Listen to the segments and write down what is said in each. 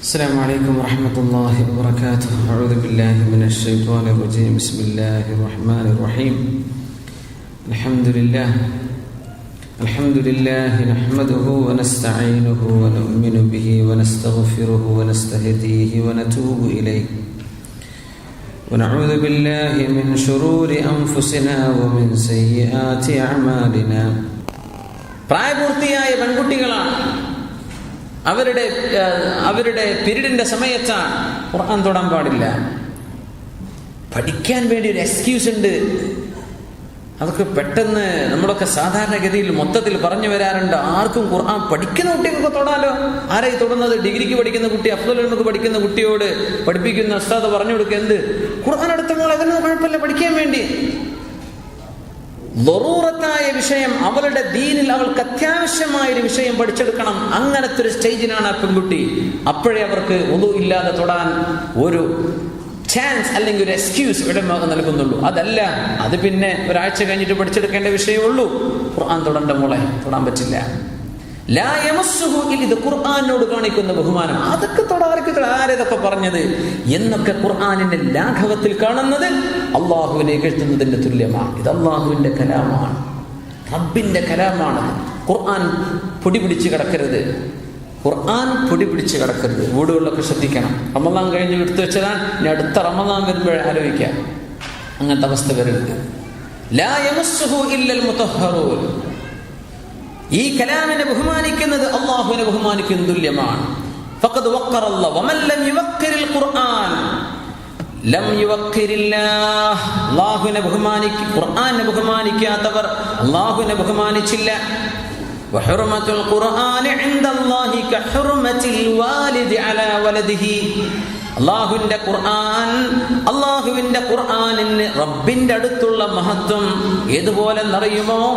السلام عليكم ورحمة الله وبركاته أعوذ بالله من الشيطان الرجيم بسم الله الرحمن الرحيم الحمد لله الحمد لله نحمده ونستعينه ونؤمن به ونستغفره ونستهديه ونتوب إليه ونعوذ بالله من شرور أنفسنا ومن سيئات أعمالنا പ്രായപൂർത്തിയായ പെൺകുട്ടികളാണ് അവരുടെ അവരുടെ പിരീഡിന്റെ സമയത്താണ് ഖുർആൻ തൊടാൻ പാടില്ല. പഠിക്കാൻ വേണ്ടി ഒരു എക്സ്ക്യൂസ് ഉണ്ട്. അതൊക്കെ പെട്ടെന്ന് നമ്മളൊക്കെ സാധാരണഗതിയിൽ മൊത്തത്തിൽ പറഞ്ഞു വരാറുണ്ട്. ആർക്കും ഖുർആൻ പഠിക്കുന്ന കുട്ടികൾക്ക് തൊടാലോ? ആരായി തൊടുന്നത്? ഡിഗ്രിക്ക് പഠിക്കുന്ന കുട്ടി അഫ്ദുൽക്ക് പഠിക്കുന്ന കുട്ടിയോട് പഠിപ്പിക്കുന്ന ഉസ്താദ് പറഞ്ഞു കൊടുക്കുക എന്ത്? ഖുർആൻ അടുത്ത മോൾ അതിനൊന്നും കുഴപ്പമില്ല പഠിക്കാൻ വേണ്ടി. ലറൂറത്തായ വിഷയം അവളുടെ ദീനിൽ അവൾക്ക് അത്യാവശ്യമായ ഒരു വിഷയം പഠിച്ചെടുക്കണം. അങ്ങനത്തെ ഒരു സ്റ്റേജിനാണ് ആ പെൺകുട്ടി. അപ്പോഴേ അവർക്ക് ഒതു ഇല്ലാതെ തൊടാൻ ഒരു ചാൻസ് അല്ലെങ്കിൽ ഒരു എക്സ്ക്യൂസ് ഇടമാകെ നൽകുന്നുള്ളൂ. അതല്ല അത് പിന്നെ ഒരാഴ്ച കഴിഞ്ഞിട്ട് പഠിച്ചെടുക്കേണ്ട വിഷയമുള്ളൂ. ഖുർആൻ തൊടേണ്ട മോളെ തൊടാൻ പറ്റില്ല. ഇത് ഖുർആനോട് കാണിക്കുന്ന ബഹുമാനം. അതൊക്കെ തൊടാർക്ക് ആരേതൊക്കെ പറഞ്ഞത്? എന്നൊക്കെ ഖുർആാനിന്റെ ലാഘവത്തിൽ കാണുന്നത് അള്ളാഹുവിനെ എഴുതുന്നതിന്റെ തുല്യമാണ് ഇത് അള്ളാഹുവിന്റെ കലാമാണ്. റബ്ബിന്റെ കലാമാണ്. ഖുർആൻ പൊടി പിടിച്ച് കിടക്കരുത്. ഖുർആൻ പൊടി പിടിച്ച് കിടക്കരുത്. വീടുകളിലൊക്കെ ശ്രദ്ധിക്കണം. റമദാൻ കഴിഞ്ഞ് എടുത്തു വെച്ചാൽ ഇനി അടുത്ത റമദാൻ വരുമ്പോഴേ ആലോചിക്കാം. അങ്ങനത്തെ അവസ്ഥ വരരുത്. ലാ ഇല്ലൽ മുതഹ്ഹറൂൻ ഈ കലാമിനെ ബഹുമാനിക്കുന്നത് അള്ളാഹുവിനെ ബഹുമാനിക്കുന്ന തുല്യമാണ് فقد وقر الله ومن لم يوقر القرآن ലം യുവക്കിരില്ലാഹ് അള്ളാഹുവിനെ ബഹുമാനിക്ക ഖുർആനെ ബഹുമാനിക്കാത്തവർ അള്ളാഹുവിനെ ബഹുമാനിച്ചില്ല وحرمة القرآن عند الله كحرمة الوالد على ولده അള്ളാഹുവിന്റെ ഖുർആൻ അള്ളാഹുവിന്റെ ഖുർആനിന് റബ്ബിന്റെ അടുത്തുള്ള മഹത്വം ഏതുപോലെ നിറയുമോ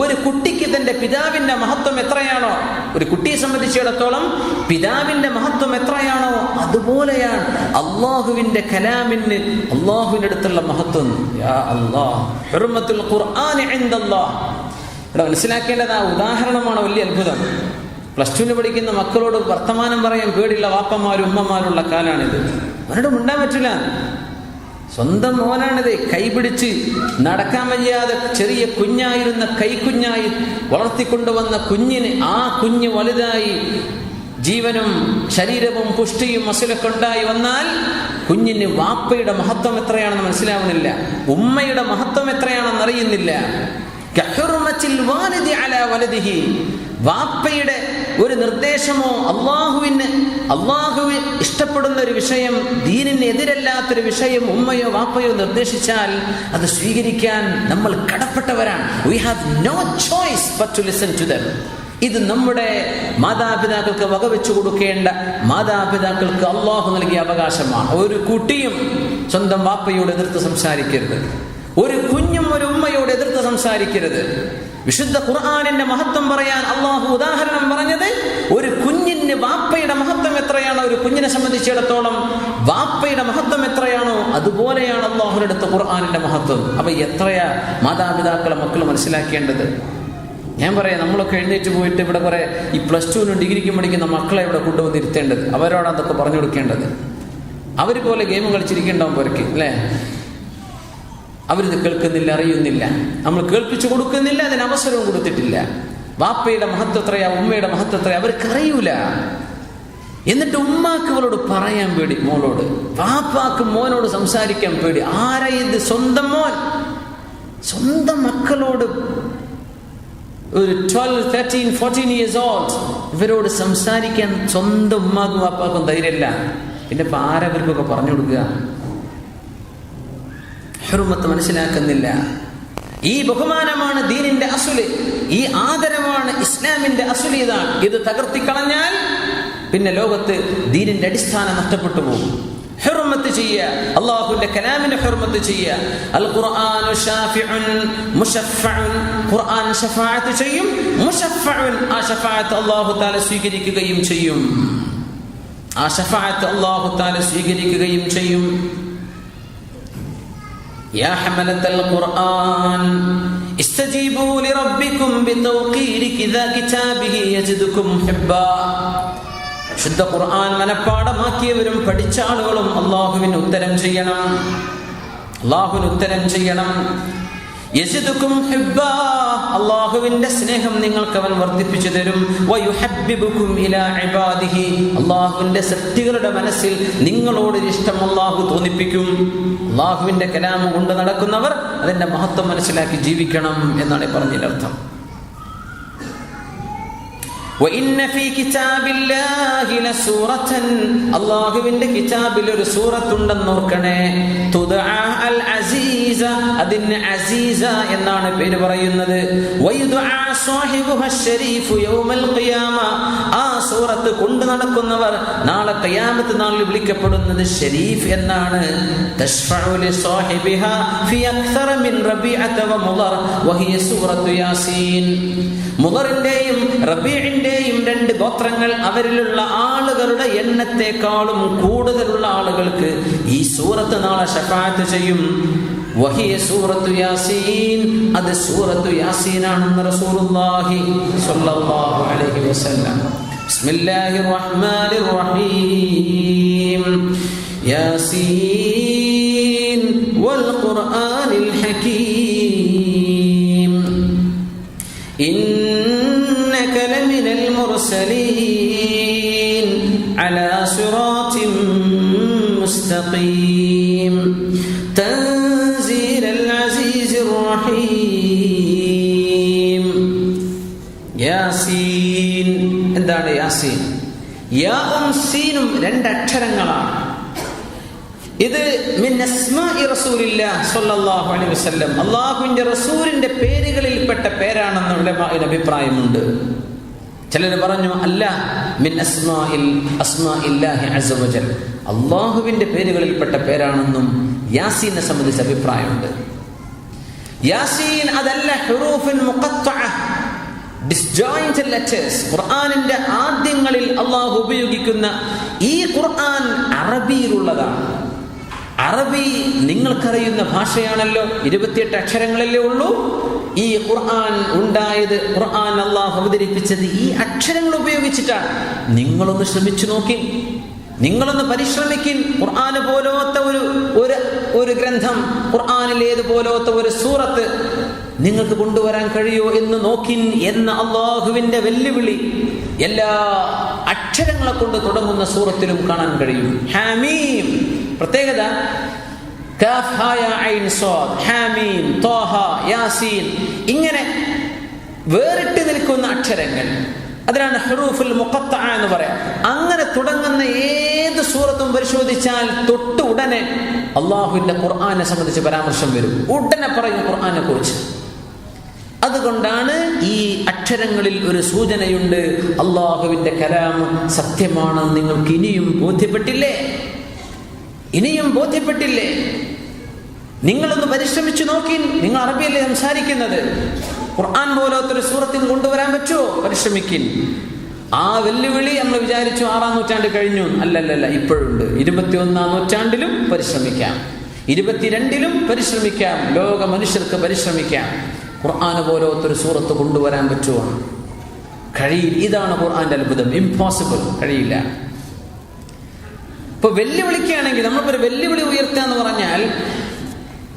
ഒരു കുട്ടിക്ക് തന്റെ പിതാവിന്റെ മഹത്വം എത്രയാണോ? ഒരു കുട്ടിയെ സംബന്ധിച്ചിടത്തോളം പിതാവിന്റെ മഹത്വം എത്രയാണോ? അതുപോലെയാണ് അള്ളാഹുവിന്റെ കലാമിന് അള്ളാഹുവിന്റെ അടുത്തുള്ള മഹത്വം. മനസ്സിലാക്കേണ്ടത് ആ ഉദാഹരണമാണ് വലിയ അത്ഭുതം. പ്ലസ് ടുവിന് പഠിക്കുന്ന മക്കളോട് വർത്തമാനം പറയാൻ പേടിയുള്ള വാപ്പന്മാരും ഉമ്മമാരുള്ള കാലാണിത്. അവരോട് ഉണ്ടാൻ പറ്റില്ല. സ്വന്തം മോനാണിത്. കൈപിടിച്ച് നടക്കാൻ വയ്യാതെ ചെറിയ കുഞ്ഞായിരുന്ന കൈക്കുഞ്ഞായി വളർത്തിക്കൊണ്ടുവന്ന കുഞ്ഞിന് ആ കുഞ്ഞ് വലുതായി ജീവനും ശരീരവും പുഷ്ടിയും മസിലൊക്കെ ഉണ്ടായി വന്നാൽ കുഞ്ഞിന് വാപ്പയുടെ മഹത്വം എത്രയാണെന്ന് മനസ്സിലാവുന്നില്ല. ഉമ്മയുടെ മഹത്വം എത്രയാണെന്ന് അറിയുന്നില്ല. വാപ്പയുടെ ഒരു നിർദ്ദേശമോ അള്ളാഹുവിന് അള്ളാഹുവിൻ ഇഷ്ടപ്പെടുന്ന ഒരു വിഷയം ദീനിന് എതിരല്ലാത്തൊരു വിഷയം ഉമ്മയോ വാപ്പയോ നിർദ്ദേശിച്ചാൽ അത് സ്വീകരിക്കാൻ നമ്മൾ കടപ്പെട്ടവരാണ്. We have no choice but to listen to them ഇത് നമ്മുടെ മാതാപിതാക്കൾക്ക് വകവെച്ചു കൊടുക്കേണ്ട മാതാപിതാക്കൾക്ക് അള്ളാഹു നൽകിയ അവകാശമാണ്. ഒരു കുട്ടിയും സ്വന്തം വാപ്പയോട് എതിർത്ത് സംസാരിക്കരുത്. ഒരു കുഞ്ഞും ഒരു ഉമ്മയോട് എതിർത്ത് സംസാരിക്കരുത്. വിശുദ്ധ ഖുർആാനിന്റെ മഹത്വം പറയാൻ അള്ളാഹു ഉദാഹരണം പറഞ്ഞത് ഒരു കുഞ്ഞിന് വാപ്പയുടെ മഹത്വം എത്രയാണോ ഒരു കുഞ്ഞിനെ സംബന്ധിച്ചിടത്തോളം വാപ്പയുടെ മഹത്വം എത്രയാണോ അതുപോലെയാണ് അള്ളാഹുവിനടുത്ത് ഖുർആാനിന്റെ മഹത്വം. അപ്പൊ എത്രയാ മാതാപിതാക്കളെ മക്കൾ മനസ്സിലാക്കേണ്ടത്? ഞാൻ പറയാം നമ്മളൊക്കെ എഴുന്നേറ്റ് പോയിട്ട് ഇവിടെ കുറെ ഈ പ്ലസ് ടുവിനും ഡിഗ്രിക്കും പഠിക്കുന്ന മക്കളെ ഇവിടെ കൊണ്ടുവന്ന് ഇരുത്തേണ്ടത് അവരോട് അതൊക്കെ പറഞ്ഞു കൊടുക്കേണ്ടത്. അവർ പോലെ ഗെയിം കളിച്ചിരിക്കേണ്ടാവും പോരക്ക് അല്ലേ? അവരിത് കേൾക്കുന്നില്ല അറിയുന്നില്ല. നമ്മൾ കേൾപ്പിച്ചു കൊടുക്കുന്നില്ല അതിന് അവസരവും കൊടുത്തിട്ടില്ല. വാപ്പയുടെ മഹത്വത്രയാ ഉമ്മയുടെ മഹത്വം എത്രയാ അവർക്ക് അറിയൂല. എന്നിട്ട് ഉമ്മാക്ക് അവളോട് പറയാൻ പേടി മോനോട് വാപ്പാക്ക് മോനോട് സംസാരിക്കാൻ പേടി. ആരാ ഇത് സ്വന്തം മോൻ? സ്വന്തം മക്കളോട് ഒരു twelve thirteen fourteen years old ഇവരോട് സംസാരിക്കാൻ സ്വന്തം ഉമ്മാക്കും വാപ്പാക്കും ധൈര്യമില്ല. പിന്നെ ഇപ്പൊ ആരവർക്കൊക്കെ പറഞ്ഞു കൊടുക്കുക? ഹെറുമത്ത് മനസ്സിലാക്കുന്നില്ല. ഈ ബഹുമാനമാണ് ദീനിന്റെ അസുൽ. ഈ ആദരമാണ് ഇസ്ലാമിന്റെ അസുൽ ഇതാണ് ഇത് തകർത്തിക്കളഞ്ഞാൽ പിന്നെ ലോകത്ത് ദീനിന്റെ അടിസ്ഥാനം നഷ്ടപ്പെട്ടു പോകും. ഹെറുമത്ത് ചെയ്യുക അള്ളാഹുവിന്റെ കലാമിന്റെ ഹെറുമത്ത് ചെയ്യുക അൽ മുശഫഉൻ ഖുർആൻ ഷഫാഅത്ത് ചെയ്യും. മുശഫഉൻ ആ ഷഫാഅത്ത് അല്ലാഹു തആല സ്വീകരിക്കുകയും ചെയ്യും. ആ ഷഫാഅത്ത് അല്ലാഹു തആല സ്വീകരിക്കുകയും ചെയ്യും. يا حملة القرآن استجيبوا لربكم بتوقير كذا كتابه يجدكم حبا ശുദ്ധ ഖുർആൻ മനഃപ്പാടമാക്കിയവരും പഠിച്ച ആളുകളും അള്ളാഹുവിന് ഉത്തരം ചെയ്യണം അള്ളാഹുവിന് ഉത്തരം ചെയ്യണം യജിദുക്കും ഹിബ്ബാ. അള്ളാഹുവിന്റെ സ്നേഹം നിങ്ങൾക്ക് അവൻ വർദ്ധിപ്പിച്ചു തരും. അള്ളാഹുവിന്റെ സത്യകളുടെ മനസ്സിൽ നിങ്ങളോട് ഇഷ്ടം അള്ളാഹു തോന്നിപ്പിക്കും. അള്ളാഹുവിന്റെ കലാമം കൊണ്ട് നടക്കുന്നവർ അതിന്റെ മഹത്വം മനസ്സിലാക്കി ജീവിക്കണം എന്നാണ് പറഞ്ഞതിന്റെ അർത്ഥം. അള്ളാഹുവിന്റെ കിതാബിൽ ഒരു സൂറത്ത് ഉണ്ടെന്ന് ഓർക്കണേ. അൽ അസീസ അതിന് അസീസ എന്നാണ് പേര് പറയുന്നത്. ആ സൂറത്ത് കൊണ്ടു നടക്കുന്നവർ നാളെ ഖിയാമത്ത് നാളിൽ വിളിക്കപ്പെടുന്നത് ഷരീഫ് എന്നാണ്. മുളറിന്റെയും റബീഇന്റെയും രണ്ട് ഗോത്രങ്ങൾ അവരിലുള്ള ആളുകളുടെ എണ്ണത്തെക്കാളും കൂടുതലുള്ള ആളുകൾക്ക് ഈ സൂറത്ത് നാളെ ഷഫാത്ത് ചെയ്യും. വഹിയ സൂറത്തു യാസീൻ അത് സൂറത്തു യാസീനാണെന്ന് റസൂലുള്ളാഹി സ്വല്ലല്ലാഹു അലൈഹി വസല്ലം. ബിസ്മില്ലാഹിർ റഹ്മാനിർ റഹീം യാസീൻ വൽ ഖുർആനിൽ ഹകീം. المرسلين على صراط مستقيم تنزيل العزيز الرحيم യാസീൻ എന്താണ് യാസീൻ യാവും സീനും രണ്ടക്ഷരങ്ങളാണ് ഇത് മിൻ അസ്മാഇ റസൂലില്ലാഹ് സ്വല്ലല്ലാഹു അലൈഹി വസല്ലം അള്ളാഹുവിന്റെ റസൂലിന്റെ പേരുകളിൽപ്പെട്ട പേരാണെന്ന് ഉലമാഇന് അഭിപ്രായമുണ്ട് ചിലർ പറഞ്ഞു അല്ല മിൻ അസ്മാഇൽ അസ്മാഇല്ലാഹി അസ്സ വജൽ. അള്ളാഹുവിന്റെ പേരുകളിൽപ്പെട്ട പേരാണെന്നും യാസീനെ സംബന്ധിച്ച് അഭിപ്രായമുണ്ട്. യാസീൻ അതല്ല ഹുറൂഫിൻ മുഖത്തഅ ഡിസ്ജോയിന്റഡ് ലെറ്റേഴ്സ് ഖുർആനിന്റെ ആദ്യങ്ങളിൽ അള്ളാഹു ഉപയോഗിക്കുന്ന ഈ ഖുർആൻ അറബിയിലുള്ളതാണ്. അറബി നിങ്ങൾക്കറിയുന്ന ഭാഷയാണല്ലോ ഇരുപത്തിയെട്ട് അക്ഷരങ്ങളല്ലേ ഉള്ളൂ. ഈ ഖുർആൻ ഉണ്ടായത് ഖുർആൻ അള്ളാഹ് അവതരിപ്പിച്ചത് ഈ അക്ഷരങ്ങൾ ഉപയോഗിച്ചിട്ടാണ്. നിങ്ങളൊന്ന് ശ്രമിച്ചു നോക്കി. നിങ്ങളൊന്ന് പരിശ്രമിക്കിൻ ഖുർആന് പോലോത്ത ഒരു ഒരു ഒരു ഗ്രന്ഥം ഖുർആനിൽ ഏതുപോലോത്ത ഒരു സൂറത്ത് നിങ്ങൾക്ക് കൊണ്ടുവരാൻ കഴിയോ എന്ന് നോക്കിൻ എന്ന അള്ളാഹുവിന്റെ വെല്ലുവിളി എല്ലാ അക്ഷരങ്ങളെ കൊണ്ട് തുടങ്ങുന്ന സൂറത്തിലും കാണാൻ കഴിയും. ഹാമീം. പ്രത്യേകത ഹാമീം, തോഹ യാസീൻ ഇങ്ങനെ വേറിട്ട് നിൽക്കുന്ന അക്ഷരങ്ങൾ. അതിനാണ് ഹറൂഫുൽ മുഖത്ത എന്ന് പറയാം. അങ്ങനെ തുടങ്ങുന്ന ഏത് സൂറത്തും പരിശോധിച്ചാൽ തൊട്ട് ഉടനെ അള്ളാഹുവിന്റെ ഖുർആാനെ സംബന്ധിച്ച് പരാമർശം വരും. ഉടനെ പറയും ഖുർആാനെ കുറിച്ച്. അതുകൊണ്ടാണ് ഈ അക്ഷരങ്ങളിൽ ഒരു സൂചനയുണ്ട് അള്ളാഹുവിന്റെ കലാം സത്യമാണെന്ന് നിങ്ങൾക്ക് ഇനിയും ബോധ്യപ്പെട്ടില്ലേ? ഇനിയും ബോധ്യപ്പെട്ടില്ലേ? നിങ്ങളൊന്ന് പരിശ്രമിച്ചു നോക്കി നിങ്ങൾ അറബിയല്ലേ സംസാരിക്കുന്നത്? ഖുർആൻ പോലത്തൊരു സൂറത്തിൽ കൊണ്ടുവരാൻ പറ്റുമോ? പരിശ്രമിക്കിൻ. ആ വെല്ലുവിളി നമ്മൾ വിചാരിച്ചു ആറാം നൂറ്റാണ്ട് കഴിഞ്ഞു. അല്ലല്ലല്ല ഇപ്പോഴുണ്ട്. ഇരുപത്തി ഒന്നാം നൂറ്റാണ്ടിലും പരിശ്രമിക്കാം. ഇരുപത്തിരണ്ടിലും പരിശ്രമിക്കാം. ലോക മനുഷ്യർക്ക് പരിശ്രമിക്കാം. ഖുർആൻ പോലത്തൊരു സൂറത്ത് കൊണ്ടുവരാൻ പറ്റുമോ? കഴിയില്ല. ഇതാണ് ഖുർആന്റെ അത്ഭുതം. ഇംപോസിബിൾ കഴിയില്ല. ഇപ്പൊ വെല്ലുവിളിക്കുകയാണെങ്കിൽ ഒരു വെല്ലുവിളി ഉയർത്തുക എന്ന് പറഞ്ഞാൽ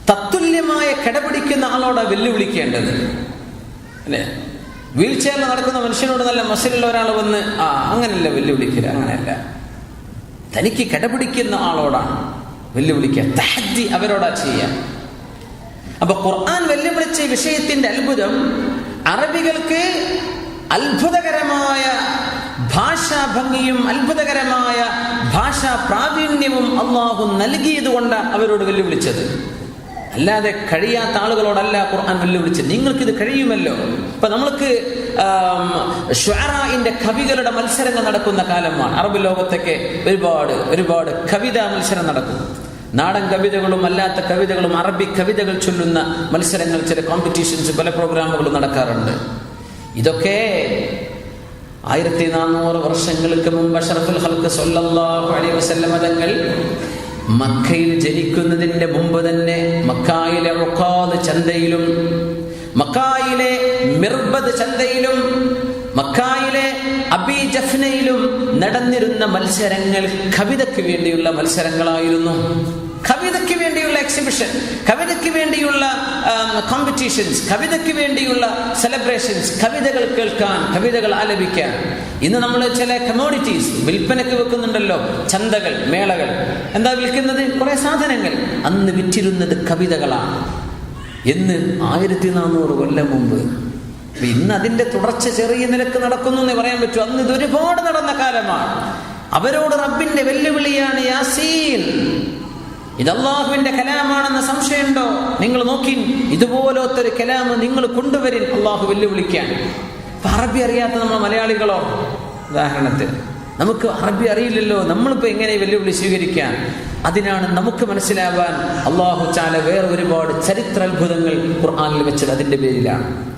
തത്തുല്യമായ കിടപിടിക്കുന്ന ആളോടാ വെല്ലുവിളിക്കേണ്ടത്. അല്ലേ? വീൽ ചെയറിൽ നടക്കുന്ന മനുഷ്യനോട് നല്ല മസിലുള്ള ഒരാൾ വന്ന് ആ അങ്ങനല്ല വെല്ലുവിളിക്കില്ല അങ്ങനെയല്ല തനിക്ക് കിടപിടിക്കുന്ന ആളോടാണ് വെല്ലുവിളിക്കുക. തഹദ്ദി അവരോടാ ചെയ്യാം അപ്പൊ ഖുർആൻ വെല്ലുവിളിച്ച വിഷയത്തിന്റെ അത്ഭുതം അറബികൾക്ക് അത്ഭുതകരമായ ഭാഷാ ഭംഗിയും അത്ഭുതകരമായ ഭാഷാ പ്രാവീണ്യവും അള്ളാഹു നൽകിയത് കൊണ്ട് അവരോട് വെല്ലുവിളിച്ചത്. അല്ലാതെ കഴിയാത്ത ആളുകളോടല്ല ഖുർആൻ വെല്ലുവിളിച്ചത്. നിങ്ങൾക്കിത് കഴിയുമല്ലോ? ഇപ്പൊ നമ്മൾക്ക് ഷ്വാറായിന്റെ കവികളുടെ മത്സരങ്ങൾ നടക്കുന്ന കാലമാണ്. അറബ് ലോകത്തൊക്കെ ഒരുപാട് ഒരുപാട് കവിതാ മത്സരം നടക്കും. നാടൻ കവിതകളും അല്ലാത്ത കവിതകളും അറബി കവിതകൾ ചൊല്ലുന്ന മത്സരങ്ങൾ ചില കോമ്പറ്റീഷൻസ് പല പ്രോഗ്രാമുകളും നടക്കാറുണ്ട്. ഇതൊക്കെ ആയിരത്തി നാനൂറ് വർഷങ്ങൾക്ക് മുമ്പ് അഷറഫുൽ ഹൽക്ക് വസല്ലമ തങ്ങൾ മക്കയിൽ ജനിക്കുന്നതിന്റെ മുമ്പ് തന്നെ മക്കായിലെ ഒക്കാത് ചന്തയിലും മക്കായിലെ മിർബദ് ചന്തയിലും മക്കായിലെ അബി ജഫ്നയിലും നടന്നിരുന്ന മത്സരങ്ങൾ കവിതയ്ക്ക് വേണ്ടിയുള്ള മത്സരങ്ങളായിരുന്നു. കവിതയ്ക്ക് വേണ്ടിയുള്ള എക്സിബിഷൻ കവിതയ്ക്ക് വേണ്ടിയുള്ള കോമ്പറ്റീഷൻസ് കവിതയ്ക്ക് വേണ്ടിയുള്ള സെലിബ്രേഷൻസ് കവിതകൾ കേൾക്കാൻ കവിതകൾ ആലപിക്കാൻ. ഇന്ന് നമ്മൾ ചില കമോഡിറ്റീസ് വിൽപ്പനയ്ക്ക് വെക്കുന്നുണ്ടല്ലോ ചന്തകൾ മേളകൾ. എന്താ വിൽക്കുന്നത്? കുറെ സാധനങ്ങൾ. അന്ന് വിറ്റിരുന്നത് കവിതകളാണ്. എന്ന് ആയിരത്തി നാനൂറ് കൊല്ലം മുമ്പ് ഇന്ന് അതിന്റെ തുടർച്ച ചെറിയ നിലയ്ക്ക് നടക്കുന്നു എന്ന് പറയാൻ പറ്റും. അന്ന് ഇത് ഒരുപാട് നടന്ന കാലമാണ്. അവരോട് റബ്ബിന്റെ വെല്ലുവിളിയാണ് യാസീൻ. ഇത് അള്ളാഹുവിന്റെ കലാമാണെന്ന സംശയമുണ്ടോ? നിങ്ങൾ നോക്കി. ഇതുപോലത്തെ ഒരു കലാമ് നിങ്ങൾ കൊണ്ടുവരിൻ അള്ളാഹു വെല്ലുവിളിക്കാൻ. അറബി അറിയാത്ത നമ്മൾ മലയാളികളോ? ഉദാഹരണത്തിന് നമുക്ക് അറബി അറിയില്ലല്ലോ. നമ്മളിപ്പോ എങ്ങനെ വെല്ലുവിളി സ്വീകരിക്കാം? അതിനാണ് നമുക്ക് മനസ്സിലാവാൻ അള്ളാഹു ചാല വേറെ ഒരുപാട് ചരിത്ര അത്ഭുതങ്ങൾ ഖുർആാനിൽ വെച്ചത് അതിന്റെ പേരിലാണ്.